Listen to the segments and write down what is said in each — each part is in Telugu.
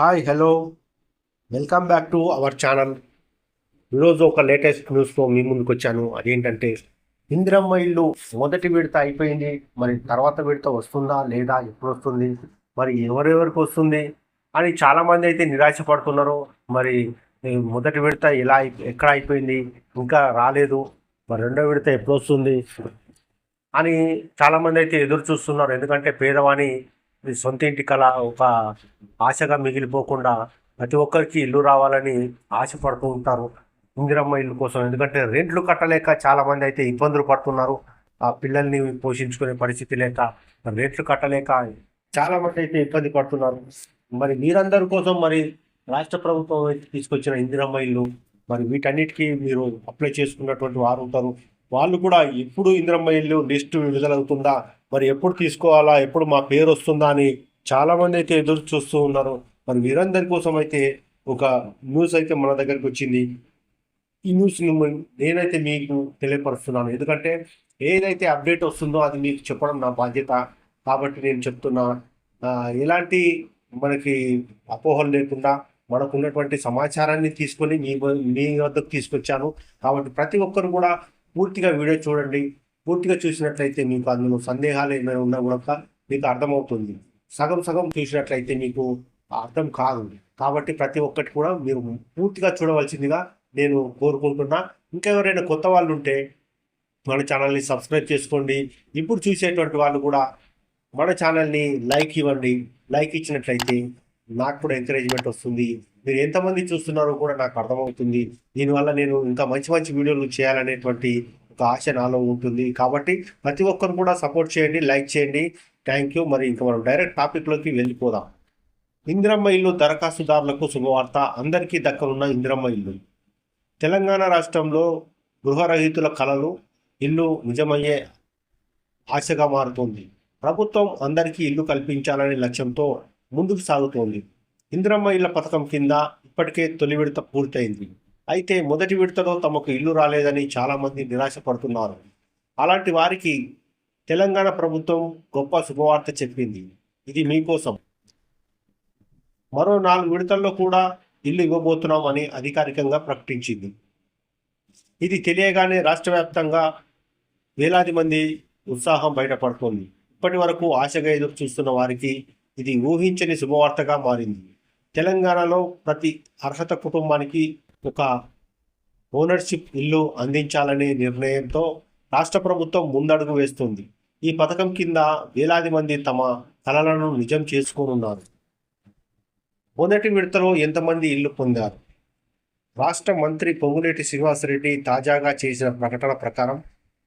Hi hello welcome back to our channel ఈరోజు ఒక లేటెస్ట్ న్యూస్తో మీ ముందుకు వచ్చాను. అదేంటంటే ఇందిరమ్మ ఇల్లు మొదటి విడత అయిపోయింది. మరి తర్వాత విడత వస్తుందా లేదా ఎప్పుడు వస్తుంది మరి ఎవరెవరికి వస్తుంది అని చాలామంది అయితే నిరాశపడుతున్నారు. మరి మొదటి విడత ఎలా ఎక్కడ అయిపోయింది ఇంకా రాలేదు మరి రెండో విడత ఎప్పుడు వస్తుంది అని చాలామంది అయితే ఎదురు చూస్తున్నారు. ఎందుకంటే పేదవాణి సొంత ఇంటి కళ ఒక ఆశగా మిగిలిపోకుండా ప్రతి ఒక్కరికి ఇల్లు రావాలని ఆశపడుతూ ఉంటారు ఇందిరమ్మ ఇల్లు కోసం. ఎందుకంటే రెంట్లు కట్టలేక చాలామంది అయితే ఇబ్బందులు పడుతున్నారు. ఆ పిల్లల్ని పోషించుకునే పరిస్థితి లేక రెంట్లు కట్టలేక చాలామంది అయితే ఇబ్బంది పడుతున్నారు. మరి మీరందరి కోసం మరి రాష్ట్ర ప్రభుత్వం అయితే తీసుకొచ్చిన ఇందిరమ్మ ఇల్లు మరి వీటన్నిటికీ మీరు అప్లై చేసుకున్నటువంటి వారు ఉంటారు. వాళ్ళు కూడా ఎప్పుడు ఇందిరమ్మ ఇల్లు లిస్టు విడుదలవుతుందా? మరి ఎప్పుడు తీసుకోవాలా? ఎప్పుడు మా పేరు వస్తుందా అని చాలామంది అయితే ఎదురు చూస్తూ ఉన్నారు. మరి వీరందరి కోసం అయితే ఒక న్యూస్ అయితే మన దగ్గరికి వచ్చింది. ఈ న్యూస్ నేనైతే మీకు తెలియపరుస్తున్నాను. ఎందుకంటే ఏదైతే అప్డేట్ వస్తుందో అది మీకు చెప్పడం నా బాధ్యత. కాబట్టి నేను చెప్తున్నా ఎలాంటి మనకి అపోహలు లేకుండా మనకు ఉన్నటువంటి సమాచారాన్ని తీసుకొని మీ మీ వద్దకు తీసుకొచ్చాను. కాబట్టి ప్రతి ఒక్కరు కూడా పూర్తిగా వీడియో చూడండి. పూర్తిగా చూసినట్లయితే మీకు అందులో సందేహాలు ఏమైనా ఉన్నా కూడా మీకు అర్థమవుతుంది. సగం సగం చూసినట్లయితే మీకు అర్థం కాదు. కాబట్టి ప్రతి ఒక్కటి కూడా మీరు పూర్తిగా చూడవలసిందిగా నేను కోరుకుంటున్నా. ఇంకా ఎవరైనా కొత్త వాళ్ళు ఉంటే మన ఛానల్ని సబ్స్క్రైబ్ చేసుకోండి. ఇప్పుడు చూసేటువంటి వాళ్ళు కూడా మన ఛానల్ని లైక్ ఇవ్వండి. లైక్ ఇచ్చినట్లయితే నాకు కూడా ఎంకరేజ్మెంట్ వస్తుంది. మీరు ఎంతమంది చూస్తున్నారో కూడా నాకు అర్థమవుతుంది. దీనివల్ల నేను ఇంకా మంచి మంచి వీడియోలు చేయాలనేటువంటి ఒక ఆశ నాలో ఉంటుంది. కాబట్టి ప్రతి ఒక్కరు కూడా సపోర్ట్ చేయండి లైక్ చేయండి. థ్యాంక్ యూ మరి ఇంకా మనం డైరెక్ట్ టాపిక్లోకి వెళ్ళిపోదాం. ఇందిరమ్మ ఇల్లు దరఖాస్తుదారులకు శుభవార్త. అందరికీ దక్కనున్న ఇందిరమ్మ ఇల్లు. తెలంగాణ రాష్ట్రంలో గృహరహితుల కళలు ఇల్లు నిజమయ్యే ఆశగా మారుతోంది. ప్రభుత్వం అందరికీ ఇల్లు కల్పించాలనే లక్ష్యంతో ముందుకు సాగుతోంది. ఇందిరమ్మ ఇళ్ళ పథకం కింద ఇప్పటికే తొలి విడత పూర్తయింది. అయితే మొదటి విడతలో తమకు ఇల్లు రాలేదని చాలామంది నిరాశపడుతున్నారు. అలాంటి వారికి తెలంగాణ ప్రభుత్వం గొప్ప శుభవార్త చెప్పింది. ఇది మీకోసం. మరో నాలుగు విడతల్లో కూడా ఇల్లు ఇవ్వబోతున్నామని అధికారికంగా ప్రకటించింది. ఇది తెలియగానే రాష్ట్ర వ్యాప్తంగా వేలాది మంది ఉత్సాహం బయటపడుతోంది. ఇప్పటి వరకు ఆశగా ఎదురు చూస్తున్న వారికి ఇది ఊహించని శుభవార్తగా మారింది. తెలంగాణలో ప్రతి అర్హత కుటుంబానికి ఒక ఓనర్షిప్ ఇల్లు అందించాలనే నిర్ణయంతో రాష్ట్ర ప్రభుత్వం ముందడుగు వేస్తుంది. ఈ పథకం కింద వేలాది మంది తమ కలలను నిజం చేసుకోనున్నారు. మొదటి విడతలో ఎంతమంది ఇల్లు పొందారు? రాష్ట్ర మంత్రి పొంగులేటి శ్రీనివాసరెడ్డి తాజాగా చేసిన ప్రకటన ప్రకారం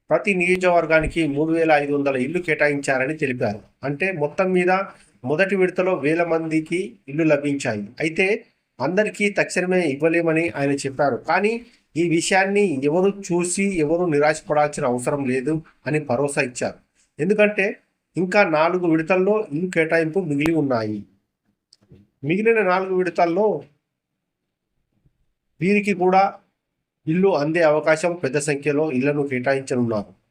ప్రతి నియోజకవర్గానికి మూడు వేల ఐదు వందల ఇల్లు కేటాయించారని తెలిపారు. అంటే మొత్తం మీద మొదటి విడతలో వేల మందికి ఇల్లు లభించాయి. అయితే అందరికీ తక్షణమే ఇవ్వలేమని ఆయన చెప్పారు. కానీ ఈ విషయాన్ని ఎవరు చూసి ఎవరు నిరాశపడాల్సిన అవసరం లేదు అని భరోసా ఇచ్చారు. ఎందుకంటే ఇంకా నాలుగు విడతల్లో ఇల్లు కేటాయింపు మిగిలి ఉన్నాయి. మిగిలిన నాలుగు విడతల్లో వీరికి కూడా ఇల్లు అందే అవకాశం పెద్ద సంఖ్యలో ఇళ్ళను కేటాయించనున్నారు.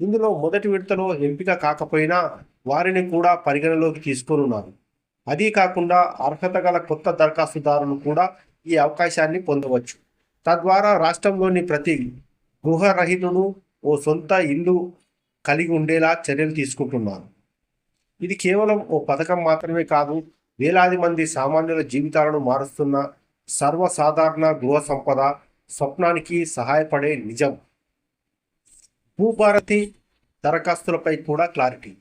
ఇందులో మొదటి విడతలో ఎంపిక కాకపోయినా వారిని కూడా పరిగణలోకి తీసుకోనున్నారు అదీ కాకుండా అర్హత గల కొత్త దరఖాస్తుదారులు కూడా ఈ అవకాశాన్ని పొందవచ్చు. తద్వారా రాష్ట్రంలోని ప్రతి గృహరహితుడు ఓ సొంత ఇల్లు కలిగి ఉండేలా చర్యలు తీసుకుంటున్నారు. ఇది కేవలం ఓ పథకం మాత్రమే కాదు వేలాది మంది సామాన్యుల జీవితాలను మారుస్తున్న సర్వసాధారణ గృహ సంపద స్వప్నానికి సహాయపడే నిజం. భూభారతి దరఖాస్తులపై కూడా క్లారిటీ.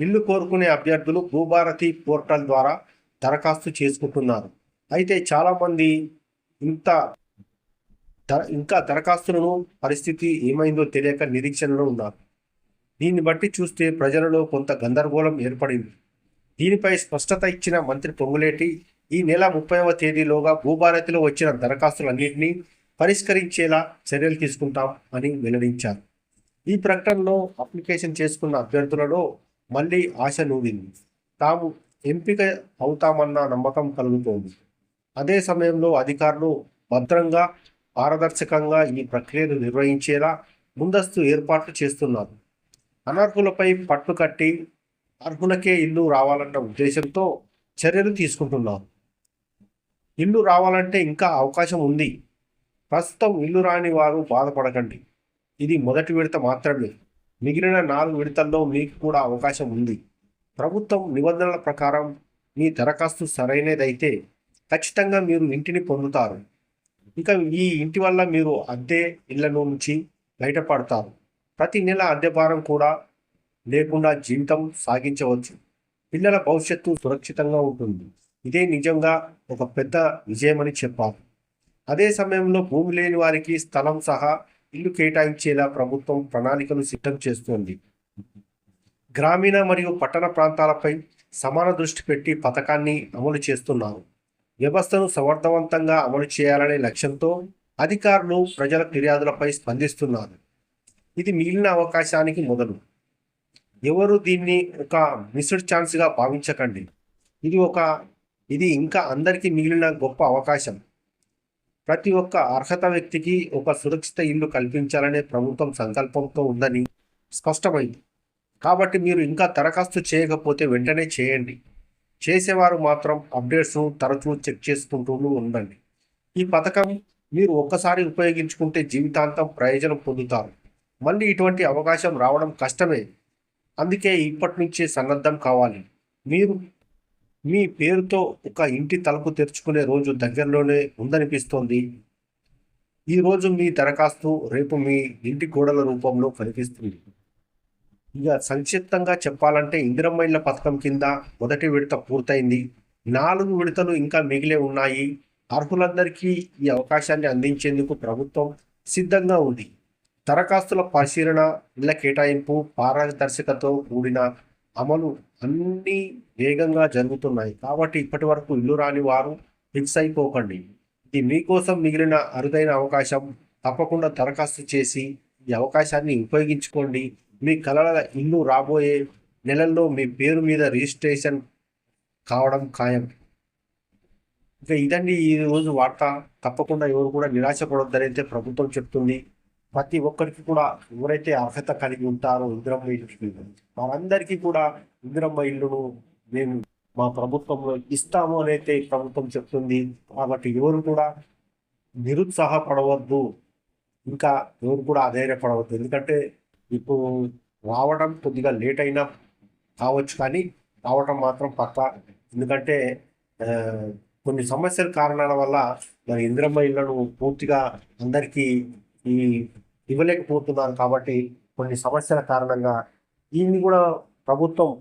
ఇల్లు కోరుకునే అభ్యర్థులు భూభారతి పోర్టల్ ద్వారా దరఖాస్తు చేసుకుంటున్నారు. అయితే చాలామంది ఇంత ఇంకా దరఖాస్తులను పరిస్థితి ఏమైందో తెలియక నిరీక్షణలో ఉన్నారు. దీన్ని బట్టి చూస్తే ప్రజలలో కొంత గందరగోళం ఏర్పడింది. దీనిపై స్పష్టత ఇచ్చిన మంత్రి పొంగులేటి ఈ నెల ముప్పైవ తేదీలోగా భూభారతిలో వచ్చిన దరఖాస్తులన్నింటినీ పరిష్కరించేలా చర్యలు తీసుకుంటాం అని వెల్లడించారు. ఈ ప్రకటనలో అప్లికేషన్ చేసుకున్న అభ్యర్థులలో మళ్ళీ ఆశ నూరింది. తాము ఎంపిక అవుతామన్న నమ్మకం కలుగుతోంది. అదే సమయంలో అధికారులు భద్రంగా పారదర్శకంగా ఈ ప్రక్రియను నిర్వహించేలా ముందస్తు ఏర్పాట్లు చేస్తున్నారు. అనర్హులపై పట్టు కట్టి అర్హులకే ఇల్లు రావాలన్న ఉద్దేశంతో చర్యలు తీసుకుంటున్నారు. ఇల్లు రావాలంటే ఇంకా అవకాశం ఉంది. ప్రస్తుతం ఇల్లు రాని వారు బాధపడకండి. ఇది మొదటి విడత మాత్రమే. మిగిలిన నాలుగు విడతల్లో మీకు కూడా అవకాశం ఉంది. ప్రభుత్వం నిబంధనల ప్రకారం మీ దరఖాస్తు సరైనదైతే ఖచ్చితంగా మీరు ఇంటిని పొందుతారు. ఇక ఈ ఇంటి వల్ల మీరు అద్దె ఇళ్ళ నుంచి బయటపడతారు. ప్రతి నెల అద్దె భారం కూడా లేకుండా జీవితం సాగించవచ్చు. పిల్లల భవిష్యత్తు సురక్షితంగా ఉంటుంది. ఇదే నిజంగా ఒక పెద్ద విజయమని చెప్పాలి. అదే సమయంలో భూమి లేని వారికి స్థలం సహా ఇల్లు కేటాయించేలా ప్రభుత్వం ప్రణాళికలు సిద్ధం చేస్తోంది. గ్రామీణ మరియు పట్టణ ప్రాంతాలపై సమాన దృష్టి పెట్టి పథకాన్ని అమలు చేస్తున్నారు. వ్యవస్థను సమర్థవంతంగా అమలు చేయాలనే లక్ష్యంతో అధికారులు ప్రజల ఫిర్యాదులపై స్పందిస్తున్నారు. ఇది మిగిలిన అవకాశానికి మొదలు. ఎవరు దీన్ని ఒక మిస్డ్ ఛాన్స్గా భావించకండి. ఇది ఒక ఇది ఇంకా అందరికీ మిగిలిన గొప్ప అవకాశం. ప్రతి ఒక్క అర్హత వ్యక్తికి ఒక సురక్షిత ఇల్లు కల్పించాలనే ప్రభుత్వం సంకల్పంతో ఉందని స్పష్టమైంది. కాబట్టి మీరు ఇంకా దరఖాస్తు చేయకపోతే వెంటనే చేయండి. చేసేవారు మాత్రం అప్డేట్స్ను తరచూ చెక్ చేసుకుంటూ ఉండండి. ఈ పథకం మీరు ఒక్కసారి ఉపయోగించుకుంటే జీవితాంతం ప్రయోజనం పొందుతారు. మళ్ళీ ఇటువంటి అవకాశం రావడం కష్టమే. అందుకే ఇప్పటి నుంచే సన్నద్ధం కావాలి. మీరు మీ పేరుతో ఒక ఇంటి తలుపు తెరుచుకునే రోజు దగ్గరలోనే ఉందనిపిస్తోంది. ఈ రోజు మీ దరఖాస్తు రేపు మీ ఇంటి గోడల రూపంలో కనిపిస్తుంది. ఇక సంక్షిప్తంగా చెప్పాలంటే ఇందిరమ్మ పథకం కింద మొదటి విడత పూర్తయింది. నాలుగు విడతలు ఇంకా మిగిలే ఉన్నాయి. అర్హులందరికీ ఈ అవకాశాన్ని అందించేందుకు ప్రభుత్వం సిద్ధంగా ఉంది. దరఖాస్తుల పరిశీలన ఇళ్ళ కేటాయింపు పారదర్శకతో కూడిన అమలు అన్నీ వేగంగా జరుగుతున్నాయి. కాబట్టి ఇప్పటి వరకు ఇల్లు రాని వారు ఫిక్స్ అయిపోకండి. ఇది మీకోసం మిగిలిన అరుదైన అవకాశం. తప్పకుండా దరఖాస్తు చేసి ఈ అవకాశాన్ని ఉపయోగించుకోండి. మీ కలల ఇల్లు రాబోయే నెలల్లో మీ పేరు మీద రిజిస్ట్రేషన్ కావడం ఖాయం. ఇక ఇదండి ఈ రోజు వార్త. తప్పకుండా ఎవరు కూడా నిరాశపడొద్దని అయితే ప్రభుత్వం చెప్తుంది. ప్రతి ఒక్కరికి కూడా ఎవరైతే అర్హత కలిగి ఉంటారో ఇందిరమ్మ ఇల్లు. వారందరికీ కూడా ఇందిరమ్మ ఇల్లును మేము మా ప్రభుత్వంలో ఇస్తాము అని అయితే ప్రభుత్వం చెప్తుంది. కాబట్టి ఎవరు కూడా నిరుత్సాహపడవద్దు. ఇంకా ఎవరు కూడా అధైర్యపడవద్దు. ఎందుకంటే ఇప్పుడు రావడం కొద్దిగా లేట్ అయినా కావచ్చు కానీ రావటం మాత్రం పక్క. ఎందుకంటే కొన్ని సమస్యల కారణాల వల్ల మరి ఇంద్రమ్మ ఇళ్ళను పూర్తిగా అందరికీ ఈ ఇవ్వలేకపోతున్నారు కాబట్టి కొన్ని సమస్యల కారణంగా దీన్ని కూడా ప్రభుత్వం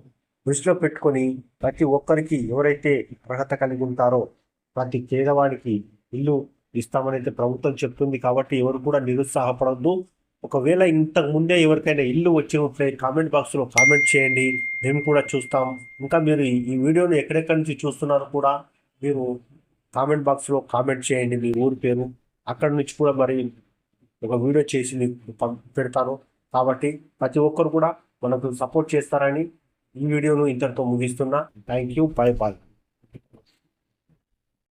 దృష్టిలో పెట్టుకొని ప్రతి ఒక్కరికి ఎవరైతే అర్హత కలిగి ఉంటారో ప్రతి పేదవాడికి ఇల్లు ఇస్తామని అయితే ప్రభుత్వం చెప్తుంది కాబట్టి ఎవరు కూడా నిరుత్సాహపడద్దు. ఒకవేళ ఇంతకు ముందే ఎవరికైనా ఇల్లు వచ్చినట్లే కామెంట్ బాక్స్లో కామెంట్ చేయండి. మేము కూడా చూస్తాం. ఇంకా మీరు ఈ- వీడియోను ఎక్కడెక్కడి నుంచి చూస్తున్నారో కూడా మీరు కామెంట్ బాక్స్లో కామెంట్ చేయండి మీ ఊరి పేరు. అక్కడి నుంచి కూడా మరి ఒక వీడియో చేసి పెడతారు. పెడతాను కాబట్టి ప్రతి ఒక్కరు కూడా మనకు సపోర్ట్ చేస్తారని ఈ వీడియోను ఇంతటితో ముగిస్తున్నా. Thank you bye bye